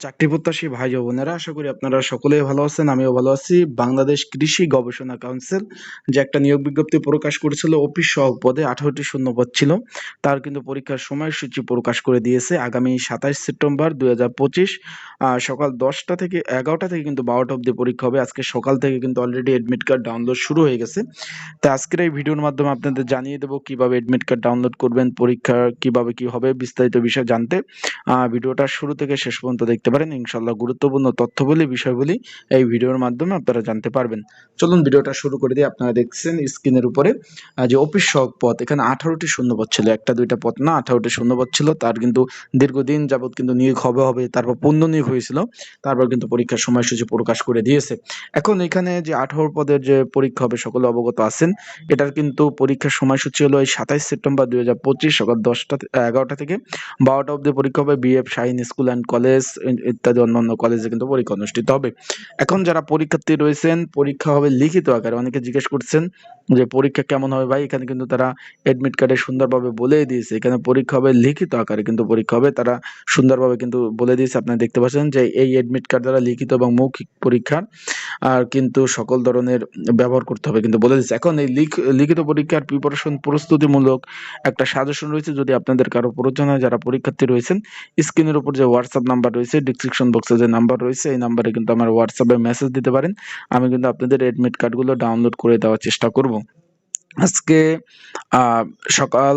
চাকরি প্রত্যাশী ভাই ও বোনেরা, আশা করি আপনারা সকলেই ভালো আছেন, আমিও ভালো আছি। বাংলাদেশ কৃষি গবেষণা কাউন্সিল যে একটা নিয়োগ বিজ্ঞপ্তি প্রকাশ করেছিল, অফিস সহ পদে আঠারোটি শূন্যপদ ছিল। তার কিন্তু পরীক্ষার সময়সূচি প্রকাশ করে দিয়েছে। আগামী সাতাশ সেপ্টেম্বর দুই হাজার পঁচিশ সকাল দশটা থেকে এগারোটা থেকে কিন্তু বারোটা অবধি পরীক্ষা হবে। আজকে সকাল থেকে কিন্তু অলরেডি এডমিট কার্ড ডাউনলোড শুরু হয়ে গেছে। তো আজকের এই ভিডিওর মাধ্যমে আপনাদের জানিয়ে দেবো কীভাবে এডমিট কার্ড ডাউনলোড করবেন পরীক্ষা কীভাবে কি হবে, বিস্তারিত বিষয় জানতে ভিডিওটা শুরু থেকে শেষ পর্যন্ত দেখতে পারেন ইনশাল্লাহ গুরুত্বপূর্ণ তথ্যবলী বিষয়গুলি এই ভিডিওর মাধ্যমে আপনারা জানতে পারবেন। চলুন, ভিডিওটা শুরু করে দিয়ে আপনারা দেখছেন স্ক্রিনের উপরে যে অফিস সহক পথ, এখানে আঠারোটি শূন্যপদ ছিল। একটা, দুইটা পথ না, আঠারোটি শূন্যপদ ছিল। তার কিন্তু দীর্ঘদিন যাবৎ কিন্তু নিয়োগ হবে হবে, তারপর পূর্ণ নিয়োগ হয়েছিল। তারপর কিন্তু পরীক্ষার সময়সূচি প্রকাশ করে দিয়েছে। এখন এখানে যে আঠারো পদের যে পরীক্ষা হবে, সকলে অবগত আছেন, এটার কিন্তু পরীক্ষার সময়সূচি হলো এই সাতাইশ সেপ্টেম্বর দুই হাজার পঁচিশ সকাল দশটা, এগারোটা থেকে। বারোটা অবধি পরীক্ষা হবে, BF, Shaheen school and college ইত্যাদি অন্যান্য কলেজে কিন্তু পরীক্ষা অনুষ্ঠিত হবে। এখন যারা পরীক্ষার্থী রয়েছেন, পরীক্ষা হবে লিখিত আকারে। অনেকে জিজ্ঞেস করছেন যে পরীক্ষা কেমন হবে? ভাই, এখানে কিন্তু তারা এডমিট কার্ডে সুন্দরভাবে বলে দিয়েছে। এখানে পরীক্ষা হবে লিখিত আকারে কিন্তু পরীক্ষা হবে। তারা সুন্দরভাবে কিন্তু বলে দিয়েছে। আপনারা দেখতে পাচ্ছেন যে এই এডমিট কার্ড দ্বারা লিখিত এবং মৌখিক পরীক্ষার আর কিন্তু সকল ধরনের ব্যবহার করতে হবে কিন্তু বলে দিচ্ছে এখন এই লিখ- লিখিত পরীক্ষার প্রিপারেশন প্রস্তুতিমূলক একটা সাজেশন রয়েছে। যদি আপনাদের কারও প্রয়োজন হয়, যারা পরীক্ষার্থী রয়েছেন স্ক্রিনের উপর যে হোয়াটসঅ্যাপ নাম্বার রয়েছে ডিসক্রিপশন বক্সে যে নাম্বার রয়েছে, এই নাম্বারে কিন্তু আমার হোয়াটসঅ্যাপে মেসেজ দিতে পারেন। আমি কিন্তু আপনাদের এডমিট কার্ডগুলো ডাউনলোড করে দেওয়ার চেষ্টা করব। আজকে সকাল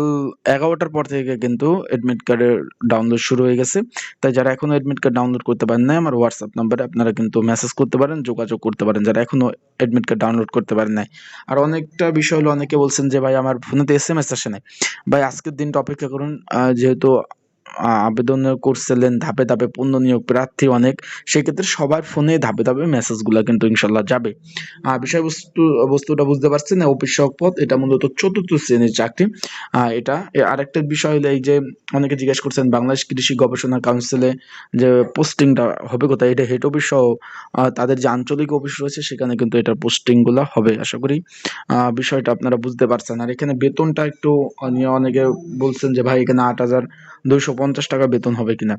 এগারোটার পর থেকে কিন্তু অ্যাডমিট কার্ডের ডাউনলোড শুরু হয়ে গেছে। তাই যারা এখনও এডমিট কার্ড ডাউনলোড করতে পারেন নাই, আমার হোয়াটসঅ্যাপ নাম্বারে আপনারা কিন্তু মেসেজ করতে পারেন, যোগাযোগ করতে পারেন, যারা এখনও অ্যাডমিট কার্ড ডাউনলোড করতে পারেন নাই। আর অনেকটা বিষয় হলো, অনেকে বলছেন যে, ভাই, আমার ফোনেতে এস এম এস আসে নাই। ভাই, আজকের দিনটা অপেক্ষা করুন যেহেতু আবেদন করছিলেন, ধাপে ধাপে পূর্ণ নিয়োগ প্রার্থী অনেক। সেক্ষেত্রে সবার ফোনে ধাপে ধাপে মেসেজগুলো কিন্তু ইনশাল্লাহ যাবে। বিষয়বস্তু, বস্তুটা বুঝতে পারছেন, অফিস সহক পদ এটা মূলত চতুর্থ শ্রেণির চাকরি। এটা আরেকটা বিষয় হলো এই যে অনেকে জিজ্ঞেস করছেন, বাংলাদেশ কৃষি গবেষণা কাউন্সিলে যে পোস্টিংটা হবে কোথায়? এটা হেড অফিস সহ তাদের যে আঞ্চলিক অফিস রয়েছে, সেখানে কিন্তু এটার পোস্টিংগুলো হবে, আশা করি। বিষয়টা আপনারা বুঝতে পারছেন। আর এখানে বেতনটা একটু নিয়ে অনেকে বলছেন যে, ভাই, এখানে আট হাজার দুইশো পঞ্চাশ টাকা বেতন হবে কিনা।